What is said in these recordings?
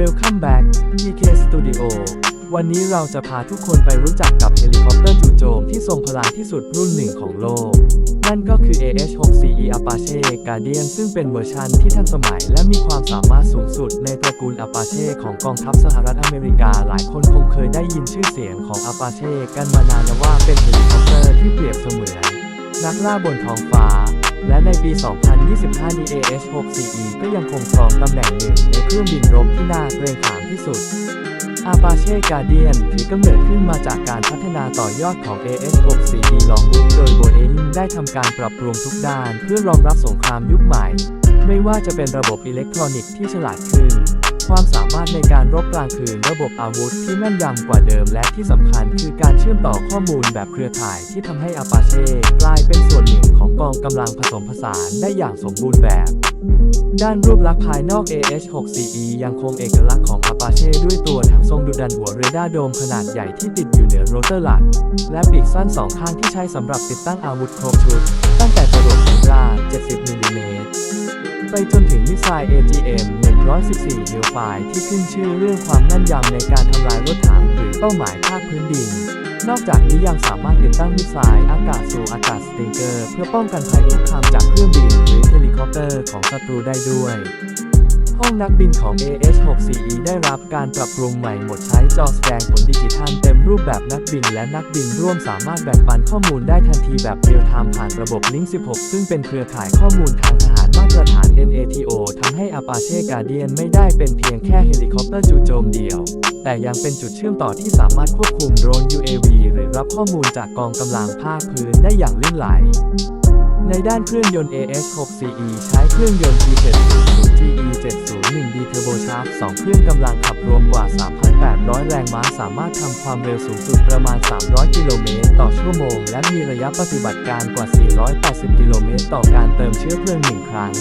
Welcome back PK Studio วันนี้เราจะพาทุกคนไปรู้จักกับเฮลิคอปเตอร์จู่โจมที่ทรงพลังที่สุดรุ่นหนึ่งของโลก นั่นก็คือ AH-64E Apache Guardian ซึ่งเป็นเวอร์ชันที่ทันสมัย และมีความสามารถสูงสุดในตระกูล Apache ของกองทัพสหรัฐอเมริกา หลายคนคงเคยได้ยินชื่อเสียงของ Apache กันมานานแล้วว่าเป็นเฮลิคอปเตอร์ที่เปรียบเสมือนนักล่าบนท้องฟ้า และในปี 2025นี้ AH-64E ก็ยังคงครองตำแหน่งหนึ่งในเครื่องบินรบที่น่าเกรงขามที่สุด Apache Guardian ถือกำเนิดขึ้นมาจากการพัฒนาต่อยอดของ AH-64E Longbook โดย Boeing ได้ทำการปรับปรุงทุกด้านเพื่อรองรับสงครามยุคใหม่ ไม่ว่าจะเป็นระบบอิเล็กทรอนิกส์ที่ฉลาดขึ้น ความสามารถในการรบกลางคืนระบบอาวุธที่แม่นยำกว่าเดิมและที่สำคัญคือการเชื่อมต่อข้อมูลแบบเครือข่ายที่ทำให้ Apache กลาเป็นส่วนหนึ่งของ กองกำลังผสมผสานได้อย่างสมบูรณ์แบบ ด้านรูปลักษณ์ภายนอก AH-64E ยังคงเอกลักษณ์ของ Apache ด้วยตัวถังทรงดุดันหัวเรดาร์โดมขนาดใหญ่ที่ติดอยู่เหนือโรเตอร์หลัก และปีกสั้นสองข้างที่ใช้สำหรับติดตั้งอาวุธครบชุด ตั้งแต่จรวดฮิรา70มิลลิเมตรไปจนถึงมิสไซล์ AGM 114เฮลไฟที่ขึ้นชื่อเรื่องความแม่นยำในการทำลายรถถังหรือเป้าหมายภาคพื้นดิน นอกจากนี้ยังสามารถติดตั้งมิสไซล์อากาศสู่อากาศสติงเกอร์ เพื่อป้องกันภัยคุกคามจากเครื่องบินหรือเฮลิคอปเตอร์ของศัตรูได้ด้วย ห้องนักบินของ AH-64E ได้รับการปรับปรุงใหม่หมดใช้จอแสดงผลดิจิทัลเต็มรูปแบบนักบินและนักบินร่วมสามารถแบ่งปันข้อมูลได้ทันทีแบบเรียลไทม์ผ่านระบบ Link 16 ซึ่งเป็นเครือข่ายข้อมูลทางทหารมาตรฐาน NATO ทำให้ Apache Guardian ไม่ได้เป็นเพียงแค่เฮลิคอปเตอร์จู่โจมเดียว แต่ยังเป็นจุดเชื่อมต่อที่สามารถควบคุมโดรน UAV หรือรับข้อมูลจากกองกำลังภาคพื้นได้อย่างลื่นไหล ในด้านเครื่องยนต์ AH-64E ใช้เครื่องยนต์ T700 GE701D Turboshaft 2 เครื่องกำลังขับรวมกว่า 3,800 แรงม้า สามารถทำความเร็วสูงสุดประมาณ 300 กิโลเมตรต่อชั่วโมง และมีระยะปฏิบัติการกว่า 480 กิโลเมตรต่อการเติมเชื้อเพลิงหนึ่งครั้ง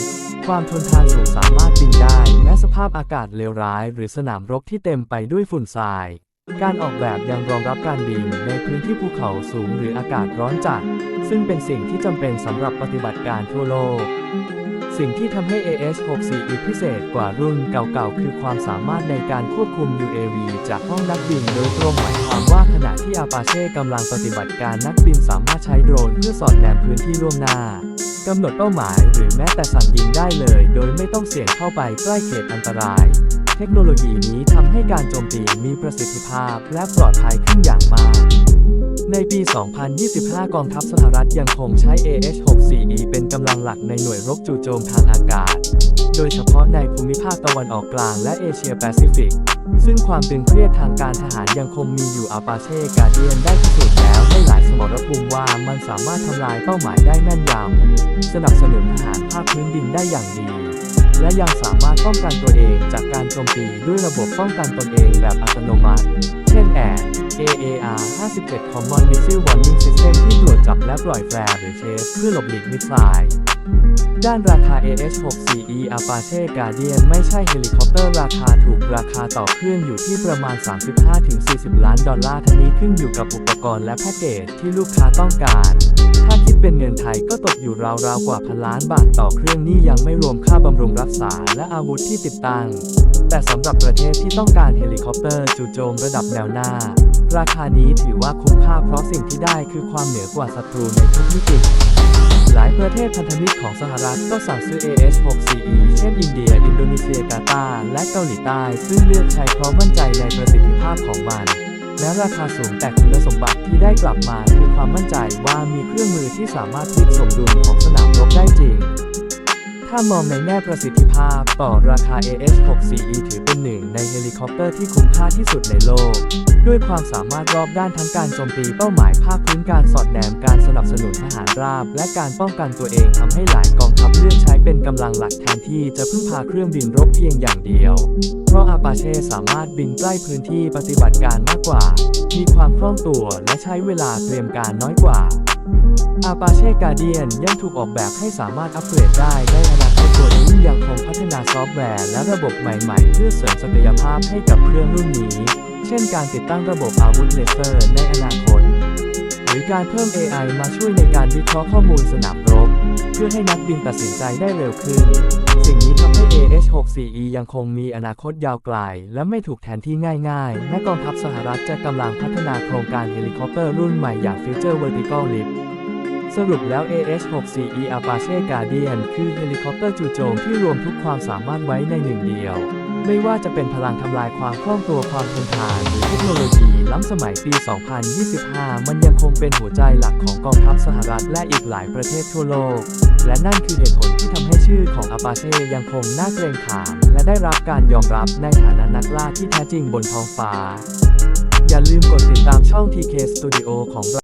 ความทนทานสูงสามารถบินได้ แม้สภาพอากาศเลวร้าย หรือสนามรบที่เต็มไปด้วยฝุ่นทราย การออกแบบยังรองรับการบินในพื้นที่ภูเขาสูงหรืออากาศร้อนจัด ซึ่งเป็นสิ่งที่จำเป็นสำหรับปฏิบัติการทั่วโลก สิ่งที่ทำให้ AH-64E พิเศษกว่ารุ่นเก่าๆ คือความสามารถในการควบคุม UAV จากห้องนักบินโดยตรงหมายความว่าขณะที่ Apache กำลังปฏิบัติการนักบินสามารถใช้โดรนเพื่อสอดแนมพื้นที่ล่วงหน้ากำหนดเป้าหมายหรือแม้แต่สั่งยิงได้เลย โดยไม่ต้องเสี่ยงเข้าไปใกล้เขตอันตราย เทคโนโลยีนี้ทำให้การโจมตีมีประสิทธิภาพและปลอดภัยขึ้นอย่างมาก ในปี 2025 กองทัพสหรัฐยังคงใช้ AH-64E เป็นกำลังหลักในหน่วยรบจู่โจมทางอากาศ โดยเฉพาะในภูมิภาคตะวันออกกลางและเอเชียแปซิฟิก ซึ่งความตึงเครียดทางการทหารยังคงมีอยู่ Apache Guardian ได้พิสูจน์แล้วให้หลายสมรภูมิว่ามันสามารถทำลายเป้าหมายได้แม่นยำ สนับสนุนทหารภาคพื้นดินได้อย่างดีและยังสามารถป้องกันตัวเองจากการโจมตีด้วยระบบป้องกันตนเองแบบอัตโนมัติ เช่นแอด AAR 57 Common Missile Warning System ที่ตรวจจับและปล่อยแฟร์หรือเชฟเพื่อหลบหลีกมิสไซล์ด้านราคา AH-64E Apache Guardian ไม่ใช่เฮลิคอปเตอร์ราคาถูกราคาต่อเครื่องอยู่ที่ประมาณ 35-40 ล้านดอลลาร์ทั้งนี้ขึ้นอยู่กับอุปกรณ์และแพ็กเกจที่ลูกค้าต้องการ ถ้าคิดเป็นเงินไทยก็ตกอยู่ราวๆกว่าพันล้านบาทต่อเครื่องนี่ยังไม่รวมค่าบำรุงรักษาและอาวุธที่ติดตั้ง แต่สำหรับประเทศที่ต้องการเฮลิคอปเตอร์จู่โจมระดับแนวหน้า ราคานี้ถือว่าคุ้มค่าเพราะสิ่งที่ได้คือความเหนือกว่าศัตรูในทุกมิติ หลายประเทศพันธมิตรของสหรัฐก็สั่งซื้อ AH-64E เช่นอินเดีย อินโดนีเซียกาตาร์และเกาหลีใต้ ซึ่งเลือกใช้เพราะมั่นใจในประสิทธิภาพของมันแม้ราคาสูงแต่คุณสมบัติที่ได้กลับมาคือความมั่นใจว่ามีเครื่องมือที่สามารถพลิกสมดุลของสนามรบได้จริง ถ้ามองในแง่ประสิทธิภาพ ต่อราคา AH-64E ถือเป็นหนึ่งในเฮลิคอปเตอร์ที่คุ้มค่าที่สุดในโลก ด้วยความสามารถรอบด้านทั้งการโจมตีเป้าหมายภาคพื้นการสอดแนมการสนับสนุนทหารราบ และการป้องกันตัวเองทำให้หลายกองทัพเลือกใช้เป็นกำลังหลักแทนที่จะพึ่งพาเครื่องบินรบเพียงอย่างเดียว เพราะอาปาเช่สามารถบินใกล้พื้นที่ปฏิบัติการมากกว่า มีความคล่องตัวและใช้เวลาเตรียมการน้อยกว่า Apache Guardian ยังถูกออกแบบให้สามารถอัปเกรดได้ในอนาคตตัวนี้ยังคงพัฒนาซอฟต์แวร์และระบบใหม่ๆ เพื่อเสริมศักยภาพให้กับเครื่องรุ่นนี้ เช่นการติดตั้งระบบอาวุธเลเซอร์ในอนาคต หรือการเพิ่ม AI มาช่วยในการวิเคราะห์ข้อมูลสนามรบ เพื่อพื่อให้นักบินตัดสินใจได้เร็วขึ้น สิ่งนี้ทำให้ AH-64E ยังคงมีอนาคตยาวไกล และไม่ถูกแทนที่ง่ายๆแม้กองทัพสหรัฐจะกำลังพัฒนาโครงการเฮลิคอปเตอร์รุ่นใหม่อย่าง Future Vertical Lift สรุปแล้ว AH-64E Apache Guardian คือเฮลิคอปเตอร์จู่โจมที่รวมทุกความสามารถไว้ในหนึ่งเดียว ไม่ว่าจะเป็นพลังทำลายความคล่องตัวความทนทานหรือเทคโนโลยีล้ำสมัยปี 2025 มันยังคงเป็นหัวใจหลักของกองทัพสหรัฐและอีกหลายประเทศทั่วโลก และนั่นคือเหตุผลที่ทำให้ชื่อของ Apache ยังคงน่าเกรงขาม และได้รับการยอมรับในฐานะนักล่าที่แท้จริงบนท้องฟ้า อย่าลืมกดติดตามช่อง TK Studio ของเรา